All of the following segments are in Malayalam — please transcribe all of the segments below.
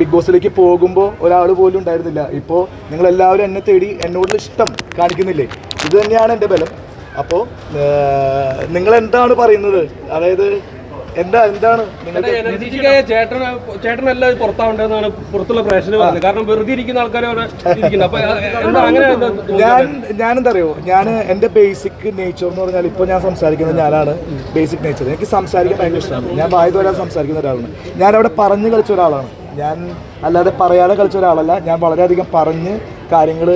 ബിഗ് ബോസിലേക്ക് പോകുമ്പോൾ ഒരാൾ പോലും ഉണ്ടായിരുന്നില്ല. ഇപ്പോൾ നിങ്ങളെല്ലാവരും എന്നെ തേടി എന്നോട് ഇഷ്ടം കാണിക്കുന്നില്ലേ? ഇത് തന്നെയാണ് എന്റെ ബലം. അപ്പോൾ നിങ്ങൾ എന്താണ് പറയുന്നത്? അതായത് എന്താ എന്താണ് നിങ്ങൾക്ക് എനർജറ്റിക്കായ ചേട്ടന് ചേട്ടനല്ല പുറത്താവേണ്ടതെന്നാണ് പുറത്തുള്ള പ്രേക്ഷകർ പറയുന്നത് കാരണം വെറുതെ ഇരിക്കുന്ന ആൾക്കാരെ ഞാൻ ഞാനെന്താ അറിയോ ഞാൻ എന്റെ ബേസിക് നേച്ചർ എന്ന് പറഞ്ഞാൽ ഇപ്പോൾ ഞാൻ സംസാരിക്കുന്നത് ഞാനാണ് ബേസിക് നേച്ചർ. എനിക്ക് സംസാരിക്കാൻ ഭയങ്കര ഇഷ്ടമാണ്. ഞാൻ വായു തോരാൻ സംസാരിക്കുന്ന ഒരാളാണ്. ഞാൻ അവിടെ പറഞ്ഞു കളിച്ച ഒരാളാണ്. ഞാൻ അല്ലാതെ പറയാതെ കളിച്ച ഒരാളല്ല. ഞാൻ വളരെയധികം പറഞ്ഞ് കാര്യങ്ങൾ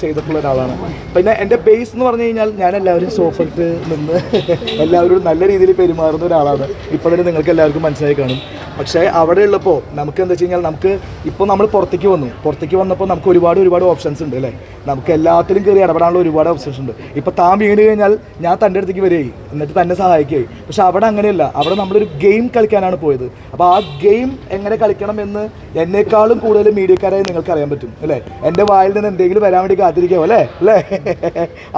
ചെയ്തിട്ടുള്ള ഒരാളാണ്. പിന്നെ എന്റെ ബേസ് എന്ന് പറഞ്ഞു കഴിഞ്ഞാൽ ഞാൻ എല്ലാവരും സോഫറ്റ് നിന്ന് എല്ലാവരും നല്ല രീതിയിൽ പെരുമാറുന്ന ഒരാളാണ്. ഇപ്പോൾ തന്നെ നിങ്ങൾക്ക് എല്ലാവർക്കും മനസ്സിലായി കാണും. പക്ഷേ അവിടെ ഉള്ളപ്പോൾ നമുക്ക് എന്താ വെച്ച് കഴിഞ്ഞാൽ നമുക്ക് ഇപ്പോൾ നമ്മൾ പുറത്തേക്ക് വന്നു. പുറത്തേക്ക് വന്നപ്പോൾ നമുക്ക് ഒരുപാട് ഒരുപാട് ഓപ്ഷൻസ് ഉണ്ട് അല്ലേ? നമുക്ക് എല്ലാത്തിലും കയറി ഇടപെടാനുള്ള ഒരുപാട് ഓപ്ഷൻസ് ഉണ്ട് ഇപ്പോൾ താൻ വീണ് കഴിഞ്ഞാൽ ഞാൻ തന്റെ അടുത്തേക്ക് വരികയായി എന്നിട്ട് തന്നെ സഹായിക്കുകയായി പക്ഷെ അവിടെ അങ്ങനെയല്ല. അവിടെ നമ്മളൊരു ഗെയിം കളിക്കാനാണ് പോയത്. അപ്പോൾ ആ ഗെയിം എങ്ങനെ കളിക്കണം എന്ന് എന്നേക്കാളും കൂടുതൽ മീഡിയക്കാരായി നിങ്ങൾക്ക് അറിയാൻ പറ്റും. അല്ലേ? എന്റെ വായിൽ നിന്ന് എന്തെങ്കിലും വരാൻ വേണ്ടി കാത്തിരിക്കാവോ അല്ലേ? അല്ലേ?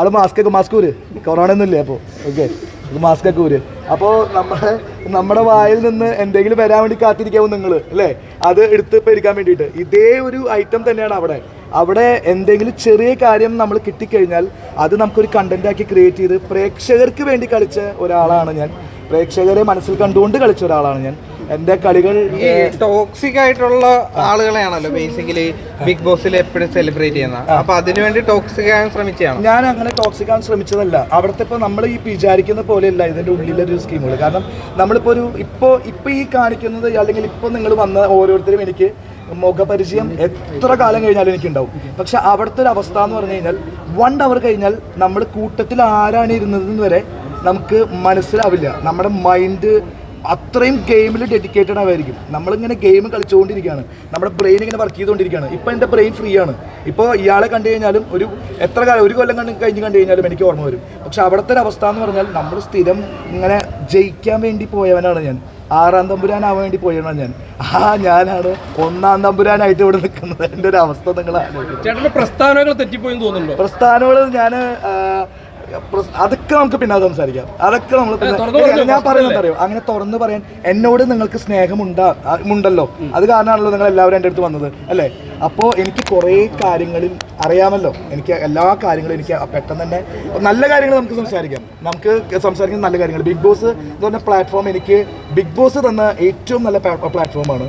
അത് മാസ്ക് ഒക്കെ മാസ്ക് ഊര്. കൊറോണ ഒന്നുമില്ലേ അപ്പോൾ ഓക്കെ മാസ്ക് ഒക്കെ ഊര്. അപ്പോൾ നമ്മുടെ നമ്മുടെ വായിൽ നിന്ന് എന്തെങ്കിലും വരാൻ വേണ്ടി കാത്തിരിക്കാവും നിങ്ങൾ അല്ലേ? അത് എടുത്ത് പെരുക്കാൻ വേണ്ടിയിട്ട്. ഇതേ ഒരു ഐറ്റം തന്നെയാണ് അവിടെ. അവിടെ എന്തെങ്കിലും ചെറിയ കാര്യം നമ്മൾ കിട്ടിക്കഴിഞ്ഞാൽ അത് നമുക്കൊരു കണ്ടന്റ് ആക്കി ക്രിയേറ്റ് ചെയ്ത് പ്രേക്ഷകർക്ക് വേണ്ടി കളിച്ച ഒരാളാണ് ഞാൻ. പ്രേക്ഷകരെ മനസ്സിൽ കണ്ടുകൊണ്ട് കളിച്ച ഒരാളാണ് ഞാൻ. എന്റെ കളികൾ ഈ ടോക്സിക് ആയിട്ടുള്ള ആളുകളെയാണല്ലോ ബേസിക്കലി ബിഗ് ബോസിൽ എപ്പോഴും സെലിബ്രേറ്റ് ചെയ്യുന്നത് അപ്പൊ അതിനുവേണ്ടി ടോക്സിക് ആകാൻ ശ്രമിച്ചതാണ്? ഞാൻ അങ്ങനെ ടോക്സിക് ആകാൻ ശ്രമിച്ചതല്ല. അവിടുത്തെ ഇപ്പൊ നമ്മൾ ഈ വിചാരിക്കുന്ന പോലെയല്ല ഇതിന്റെ ഉള്ളിലൊരു സ്കീമുകൾ കാരണം നമ്മളിപ്പോ ഒരു ഇപ്പോ ഇപ്പൊ ഈ കാണിക്കുന്നത് അല്ലെങ്കിൽ ഇപ്പൊ നിങ്ങൾ വന്ന ഓരോരുത്തരും എനിക്ക് മുഖപരിചയം എത്ര കാലം കഴിഞ്ഞാലും എനിക്കുണ്ടാവും. പക്ഷെ അവിടുത്തെ ഒരു അവസ്ഥ എന്ന് പറഞ്ഞു കഴിഞ്ഞാൽ വൺ അവർ കഴിഞ്ഞാൽ നമ്മൾ കൂട്ടത്തിൽ ആരാണ് ഇരുന്നതെന്ന് വരെ നമുക്ക് മനസ്സിലാവില്ല. നമ്മുടെ മൈൻഡ് അത്രയും ഗെയിമിൽ ഡെഡിക്കേറ്റഡ് ആവായിരിക്കും. നമ്മളിങ്ങനെ ഗെയിം കളിച്ചുകൊണ്ടിരിക്കുകയാണ്. നമ്മുടെ ബ്രെയിൻ ഇങ്ങനെ വർക്ക് ചെയ്തുകൊണ്ടിരിക്കുകയാണ്. ഇപ്പോൾ എന്റെ ബ്രെയിൻ ഫ്രീ ആണ്. ഇപ്പോൾ ഇയാളെ കണ്ടു കഴിഞ്ഞാലും ഒരു എത്ര കാലം ഒരു കൊല്ലം കണ്ട് കഴിഞ്ഞ് കണ്ടു കഴിഞ്ഞാലും എനിക്ക് ഓർമ്മ വരും. പക്ഷെ അവിടുത്തെ ഒരു അവസ്ഥ എന്ന് പറഞ്ഞാൽ നമ്മൾ സ്ഥിരം ഇങ്ങനെ ജയിക്കാൻ വേണ്ടി പോയവനാണ് ഞാൻ. ആറാം തമ്പുരാനാവാൻ വേണ്ടി പോയവനാണ് ഞാൻ? ആ ഞാനാണ് ഒന്നാം തമ്പുരാനായിട്ട് ഇവിടെ നിൽക്കുന്നത്. എന്റെ ഒരു അവസ്ഥ നിങ്ങൾ പ്രസ്ഥാനങ്ങൾ തെറ്റിപ്പോയി തോന്നുന്നുണ്ടോ? പ്രസ്ഥാനങ്ങൾ ഞാൻ അതൊക്കെ നമുക്ക് പിന്നെ സംസാരിക്കാം. അതൊക്കെ നമ്മൾ ഞാൻ പറയുന്നത് അറിയോ? അങ്ങനെ തുറന്ന് പറയാൻ എന്നോട് നിങ്ങൾക്ക് സ്നേഹമുണ്ടാ ഉണ്ടല്ലോ അത് കാരണമാണല്ലോ നിങ്ങൾ എല്ലാവരും എന്റെ അടുത്ത് വന്നത് അല്ലേ? അപ്പോൾ എനിക്ക് കുറേ കാര്യങ്ങളിൽ അറിയാമല്ലോ. എനിക്ക് എല്ലാ കാര്യങ്ങളും എനിക്ക് പെട്ടെന്ന് തന്നെ നല്ല കാര്യങ്ങൾ നമുക്ക് സംസാരിക്കാം. നമുക്ക് സംസാരിക്കുന്ന നല്ല കാര്യങ്ങൾ. ബിഗ് ബോസ് എന്ന് പറഞ്ഞ പ്ലാറ്റ്ഫോം എനിക്ക് ബിഗ് ബോസ് തന്ന ഏറ്റവും നല്ല പ്ലാറ്റ്ഫോമാണ്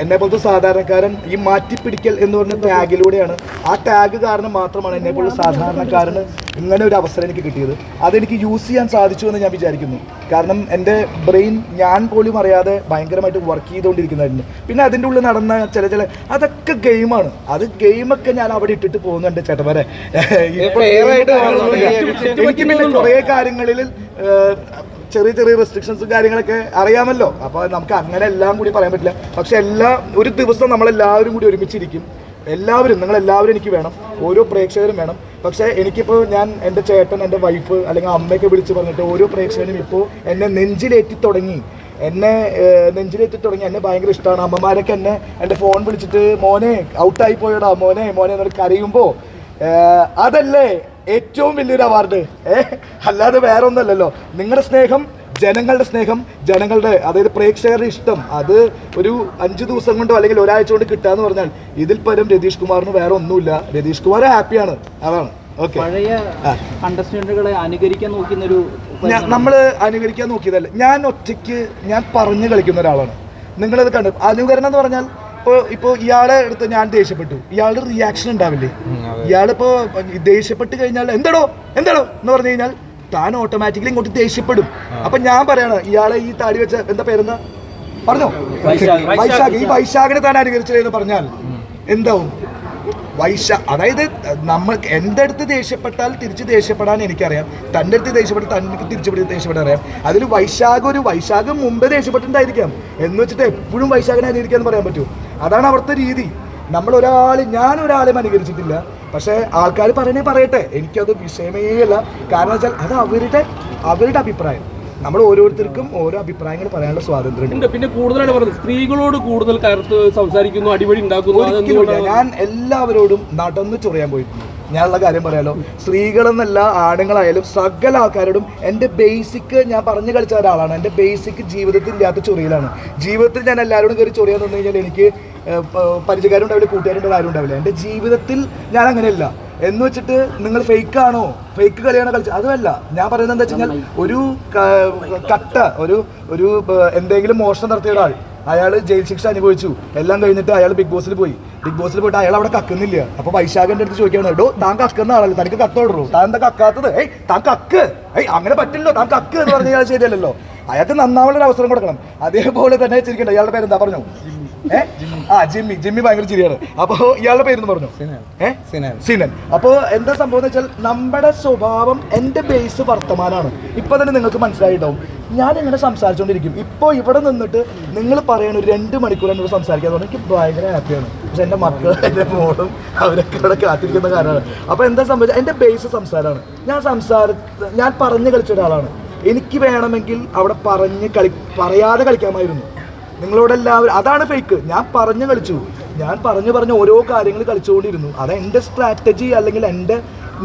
എന്നെ പോലത്തെ സാധാരണക്കാരൻ ഈ മാറ്റിപ്പിടിക്കൽ എന്ന് പറഞ്ഞ ടാഗിലൂടെയാണ്. ആ ടാഗ് കാരണം മാത്രമാണ് എന്നെ പോലുള്ള സാധാരണക്കാരന് ഇങ്ങനെ ഒരു അവസരം എനിക്ക് കിട്ടിയത്. അതെനിക്ക് യൂസ് ചെയ്യാൻ സാധിച്ചു എന്ന് ഞാൻ വിചാരിക്കുന്നു. കാരണം എന്റെ ബ്രെയിൻ ഞാൻ പോലും അറിയാതെ ഭയങ്കരമായിട്ട് വർക്ക് ചെയ്തുകൊണ്ടിരിക്കുന്നതായിരുന്നു. പിന്നെ അതിന്റെ ഉള്ളിൽ നടന്ന ചില ചില അതൊക്കെ ഗെയിമാണ്. അത് ഗെയിമൊക്കെ ഞാൻ അവിടെ ഇട്ടിട്ട് പോകുന്നുണ്ട് ചേട്ടന്മാരെ. എനിക്ക് പിന്നെ കുറേ കാര്യങ്ങളിൽ ചെറിയ ചെറിയ റെസ്ട്രിക്ഷൻസും കാര്യങ്ങളൊക്കെ അറിയാമല്ലോ. അപ്പോൾ നമുക്ക് അങ്ങനെ എല്ലാം കൂടി പറയാൻ പറ്റില്ല. പക്ഷെ എല്ലാ ഒരു ദിവസം നമ്മളെല്ലാവരും കൂടി ഒരുമിച്ചിരിക്കും. എല്ലാവരും നിങ്ങളെല്ലാവരും എനിക്ക് വേണം. ഓരോ പ്രേക്ഷകരും വേണം. പക്ഷേ എനിക്കിപ്പോൾ ഞാൻ എന്റെ ചേട്ടൻ എന്റെ വൈഫ് അല്ലെങ്കിൽ അമ്മയൊക്കെ വിളിച്ച് പറഞ്ഞിട്ട് ഓരോ പ്രേക്ഷകനും ഇപ്പോൾ എന്നെ നെഞ്ചിലേറ്റി തുടങ്ങി. എന്നെ നെഞ്ചിലേറ്റി തുടങ്ങി. എന്നെ ഭയങ്കര ഇഷ്ടമാണ് അമ്മമാരൊക്കെ എന്നെ എന്റെ ഫോൺ വിളിച്ചിട്ട് മോനെ ഔട്ടായി പോയടാ. മോനെ മോനെ എന്നോട് കരയുമ്പോൾ അതല്ലേ ഏറ്റവും വലിയൊരു അവാർഡ് ഏഹ് അല്ലാതെ വേറെ ഒന്നല്ലല്ലോ നിങ്ങളുടെ സ്നേഹം ജനങ്ങളുടെ സ്നേഹം ജനങ്ങളുടെ അതായത് പ്രേക്ഷകരുടെ ഇഷ്ടം. അത് ഒരു അഞ്ച് ദിവസം കൊണ്ടോ അല്ലെങ്കിൽ ഒരാഴ്ച കൊണ്ട് കിട്ടാന്ന് പറഞ്ഞാൽ ഇതിൽ പരം രതീഷ് കുമാറിന് വേറെ ഒന്നുമില്ല. രതീഷ് കുമാർ ഹാപ്പിയാണ്. അതാണ്. ഓക്കെ. പഴയ കണ്ടസ്റ്റന്റുകളെ അനുകരിക്കാൻ നോക്കുന്നൊരു നമ്മൾ അനുകരിക്കാൻ നോക്കിയതല്ല. ഞാൻ ഒറ്റയ്ക്ക് ഞാൻ പറഞ്ഞു കളിക്കുന്ന ഒരാളാണ്. നിങ്ങളത് കണ്ടു. അനുകരണം എന്ന് പറഞ്ഞാൽ ഇപ്പോൾ ഇപ്പോൾ ഇയാളെ അടുത്ത് ഞാൻ ദേഷ്യപ്പെട്ടു. ഇയാളുടെ റിയാക്ഷൻ ഉണ്ടാവില്ലേ? ഇയാളിപ്പോ ദേഷ്യപ്പെട്ട് കഴിഞ്ഞാൽ എന്താടോ? എന്താടോ? എന്ന് പറഞ്ഞു കഴിഞ്ഞാൽ താൻ ഓട്ടോമാറ്റിക്കലി ഇങ്ങോട്ട് ദേഷ്യപ്പെടും. അപ്പൊ ഞാൻ പറയാണ് ഇയാളെ ഈ താടി വെച്ച എന്താ പേരെന്താ? പറഞ്ഞോ? വൈശാഖ്. വൈശാഖ്. ഈ വൈശാഖിനെ താൻ അനുകരിച്ചില്ലെന്ന് പറഞ്ഞാൽ എന്താവും? വൈശ അതായത് നമ്മൾ എന്റെ അടുത്ത് ദേഷ്യപ്പെട്ടാൽ തിരിച്ച് ദേഷ്യപ്പെടാൻ എനിക്കറിയാം. തന്റെ അടുത്ത് ദേഷ്യപ്പെട്ട് തനിക്ക് തിരിച്ച് പിടി- ദേഷ്യപ്പെടാൻ അറിയാം. അതിൽ വൈശാഖ് ഒരു വൈശാഖ് മുമ്പേ ദേഷ്യപ്പെട്ടിട്ടുണ്ടായിരിക്കാം. എന്ന് വെച്ചിട്ട് എപ്പോഴും വൈശാഖിനെ അനുകരിക്കാന്ന് പറയാൻ പറ്റൂ. അതാണ് അവിടുത്തെ രീതി. നമ്മൾ ഒരാൾ ഞാൻ ഒരാളെയും അനുകരിച്ചിട്ടില്ല. പക്ഷേ ആൾക്കാർ പറയണേ പറയട്ടെ. എനിക്കത് വിഷയമേ അല്ല. കാരണം വെച്ചാൽ അത് അവരുടെ അവരുടെ അഭിപ്രായം. നമ്മൾ ഓരോരുത്തർക്കും ഓരോ അഭിപ്രായങ്ങൾ പറയാനുള്ള സ്വാതന്ത്ര്യമുണ്ട് പിന്നെ കൂടുതലായിട്ട് പറയുന്നത് സ്ത്രീകളോട് കൂടുതൽ കയർത്ത് സംസാരിക്കുന്നു അടിപൊളി ഉണ്ടാക്കുന്നു ഞാൻ എല്ലാവരോടും നടന്ന് ചൊറിയാൻ പോയിട്ടുണ്ട് ഞാനുള്ള കാര്യം പറയാലോ. സ്ത്രീകളെന്നല്ല ആണുങ്ങളായാലും സകല ആൾക്കാരോടും എന്റെ ബേസിക് ഞാൻ പറഞ്ഞു കളിച്ച ഒരാളാണ്. എന്റെ ബേസിക് ജീവിതത്തിൽ ഇല്ലാത്ത ചൊറിയിലാണ്. ജീവിതത്തിൽ ഞാൻ എല്ലാവരോടും കയറി ചൊറിയാൻ തന്നു കഴിഞ്ഞാൽ എനിക്ക് പരിചയക്കാരുണ്ടാവില്ല പ- പരിചയക്കാരും ഉണ്ടാവില്ല കൂട്ടുകാരുണ്ട് ആരും ഉണ്ടാവില്ല എന്റെ ജീവിതത്തിൽ ഞാൻ അങ്ങനെയല്ല. എന്ന് വെച്ചിട്ട് നിങ്ങൾ ഫേക്ക് ആണോ? ഫേക്ക് കളിയാണോ കളിച്ചത് അതുമല്ല. ഞാൻ പറയുന്നത് എന്താ വെച്ച് കഴിഞ്ഞാൽ ഒരു കട്ട ഒരു ഒരു എന്തെങ്കിലും മോഷണം നടത്തിയ ഒരാൾ അയാൾ ജയിൽ ശിക്ഷ അനുഭവിച്ചു. എല്ലാം കഴിഞ്ഞിട്ട് അയാൾ ബിഗ് ബോസിൽ പോയി. ബിഗ് ബോസിൽ പോയിട്ട് അയാൾ അവിടെ കക്കുന്നില്ല. അപ്പൊ വൈശാഖന്റെ അടുത്ത് ചോദിക്കാണ് എടോ താൻ കക്കുന്ന ആളല്ലേ? തനിക്ക് കത്തോടുള്ളൂ താൻ എന്താ കക്കാത്തത്? ഏയ് താൻ കക്ക്. ഏയ് അങ്ങനെ പറ്റില്ലല്ലോ. താൻ കക്ക് എന്ന് പറഞ്ഞ അയാൾ ശരിയല്ലല്ലോ. അയാൾക്ക് നന്നാവുള്ള ഒരു അവസരം കൊടുക്കണം. അതേപോലെ തന്നെ ചിരിക്കണ്ട. ഇയാളുടെ എന്താ പറഞ്ഞു. ആ ജിമ്മി. ജിമ്മി ഭയങ്കര ചിരിയാണ്. അപ്പൊ ഇയാളുടെ പേരെന്ന് പറഞ്ഞു? സിനാൻ. അപ്പോൾ എന്താ സംഭവം എന്ന് വെച്ചാൽ നമ്മുടെ സ്വഭാവം എന്റെ ബേസ് വർത്തമാനാണ്. ഇപ്പൊ തന്നെ നിങ്ങൾക്ക് മനസ്സിലായിട്ടുണ്ടാവും. ഞാൻ ഇങ്ങനെ സംസാരിച്ചുകൊണ്ടിരിക്കും ഇപ്പോൾ ഇവിടെ നിന്നിട്ട് നിങ്ങൾ പറയണ ഒരു രണ്ട് മണിക്കൂർ എന്നോട് സംസാരിക്കാൻ എനിക്ക് ഭയങ്കര ഹാപ്പിയാണ് പക്ഷെ എന്റെ മക്കൾ എന്റെ മോളും അവരൊക്കെ ഇവിടെ കാത്തിരിക്കുന്ന കാരണമാണ് അപ്പോൾ എന്താ സംഭവിച്ചത്? എന്റെ ബേസ് സംസാരമാണ്. ഞാൻ സംസാര ഞാൻ പറഞ്ഞ് കളിച്ച ഒരാളാണ്. എനിക്ക് വേണമെങ്കിൽ അവിടെ പറഞ്ഞ് കളി പറയാതെ കളിക്കാമായിരുന്നു. നിങ്ങളോടെല്ലാവരും അതാണ് ഫേക്ക് ഞാൻ പറഞ്ഞു കളിച്ചു. ഞാൻ പറഞ്ഞു പറഞ്ഞ് ഓരോ കാര്യങ്ങൾ കളിച്ചുകൊണ്ടിരുന്നു. അത് എന്റെ സ്ട്രാറ്റജി അല്ലെങ്കിൽ എന്റെ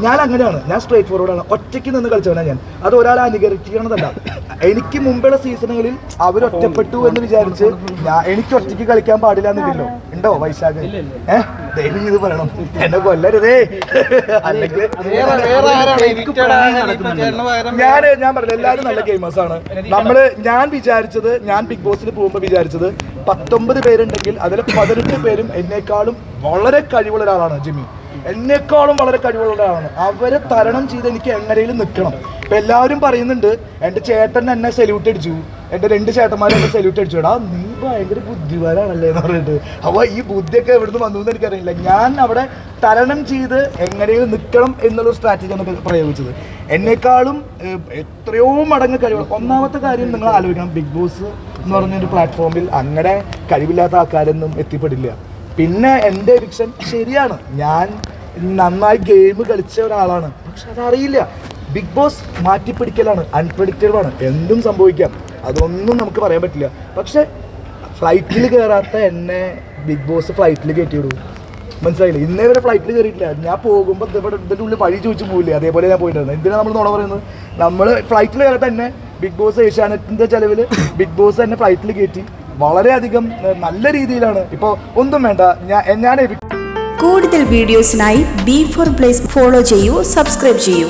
ഞാൻ അങ്ങനെയാണ്. ഞാൻ സ്ട്രേറ്റ് ഫോർവേഡാണ് ഒറ്റയ്ക്ക് നിന്ന് കളിച്ചവനാണ് ഞാൻ. അത് ഒരാളെ അനുകരിക്കണതല്ല എനിക്ക് മുമ്പുള്ള സീസണുകളിൽ അവർ ഒറ്റപ്പെട്ടു എന്ന് വിചാരിച്ച് എനിക്ക് ഒറ്റയ്ക്ക് കളിക്കാൻ പാടില്ല എന്നില്ലല്ലോ ഉണ്ടോ വൈശാഖ്? ഏഹ് ദൈവം ഇത് പറയണം. എന്നെ കൊല്ലരുതേ. അല്ലെങ്കിൽ ഞാൻ ഞാൻ പറഞ്ഞില്ല എല്ലാവരും നല്ല ഗെയിമേഴ്സ് ആണ്. നമ്മൾ ഞാൻ വിചാരിച്ചത് ഞാൻ ബിഗ് ബോസിൽ പോകുമ്പോൾ വിചാരിച്ചത് പത്തൊമ്പത് പേരുണ്ടെങ്കിൽ അതിൽ പതിനെട്ട് പേരും എന്നെക്കാളും വളരെ കഴിവുള്ള ഒരാളാണ് ജിമ്മി. എന്നെക്കാളും വളരെ കഴിവുള്ള ഒരാളാണ്. അവരെ തരണം ചെയ്ത് എനിക്ക് എങ്ങനെയും നിൽക്കണം. ഇപ്പൊ എല്ലാവരും പറയുന്നുണ്ട് എന്റെ ചേട്ടൻ എന്നെ സല്യൂട്ട് അടിച്ചു. എന്റെ രണ്ട് ചേട്ടന്മാരും എന്നെ സെല്യൂട്ട് അടിച്ചു. എടാ നീ ഭയങ്കര ബുദ്ധിമാനാണല്ലേ എന്ന് പറഞ്ഞിട്ട്. അപ്പോൾ ഈ ബുദ്ധിയൊക്കെ എവിടുന്ന് വന്നു എന്ന് എനിക്കറിയില്ല. ഞാൻ അവിടെ തരണം ചെയ്ത് എങ്ങനെയും നിൽക്കണം എന്നുള്ള സ്ട്രാറ്റജിയാണ് പ്രയോഗിച്ചത്. എന്നെക്കാളും എത്രയോ മടങ്ങ് കഴിവ്. ഒന്നാമത്തെ കാര്യം നിങ്ങൾ ആലോചിക്കണം. ബിഗ് ബോസ് എന്ന് പറഞ്ഞൊരു പ്ലാറ്റ്ഫോമിൽ അങ്ങനെ കഴിവില്ലാത്ത ആൾക്കാരൊന്നും എത്തിപ്പെടില്ല. പിന്നെ എന്റെ എവിക്ഷൻ ശരിയാണ്. ഞാൻ നന്നായി ഗെയിം കളിച്ച ഒരാളാണ്. പക്ഷെ അതറിയില്ല. ബിഗ് ബോസ് മാറ്റിപ്പിടിക്കലാണ് അൺപ്രഡിക്റ്റബിൾ ആണ്. എന്തും സംഭവിക്കാം. അതൊന്നും നമുക്ക് പറയാൻ പറ്റില്ല. പക്ഷെ ഫ്ലൈറ്റിൽ കയറാത്ത എന്നെ ബിഗ് ബോസ് ഫ്ലൈറ്റിൽ കയറ്റിവിടും മനസ്സിലായില്ലേ? ഇന്നേ വരെ ഫ്ലൈറ്റിൽ കയറിയിട്ടില്ല ഞാൻ പോകുമ്പോൾ ഇവിടെ ഇതിന്റെ ഉള്ളിൽ വഴി ചോദിച്ചു പോകില്ലേ അതേപോലെ ഞാൻ പോയിട്ടുണ്ട് എന്തിനാണ് നമ്മൾ നോണ പറയുന്നത്? നമ്മൾ ഫ്ലൈറ്റിൽ കയറാത്ത തന്നെ ബിഗ് ബോസ് ഏഷ്യാനെറ്റിന്റെ ചിലവിൽ ബിഗ് ബോസ് തന്നെ ഫ്ലൈറ്റിൽ കയറ്റി വളരെയധികം നല്ല രീതിയിലാണ്. ഇപ്പോൾ ഒന്നും വേണ്ട. ഞാൻ ഞാൻ കൂടുതൽ വീഡിയോസിനായി ബി ഫോർ പ്ലേസ് ഫോളോ ചെയ്യൂ സബ്സ്ക്രൈബ് ചെയ്യൂ.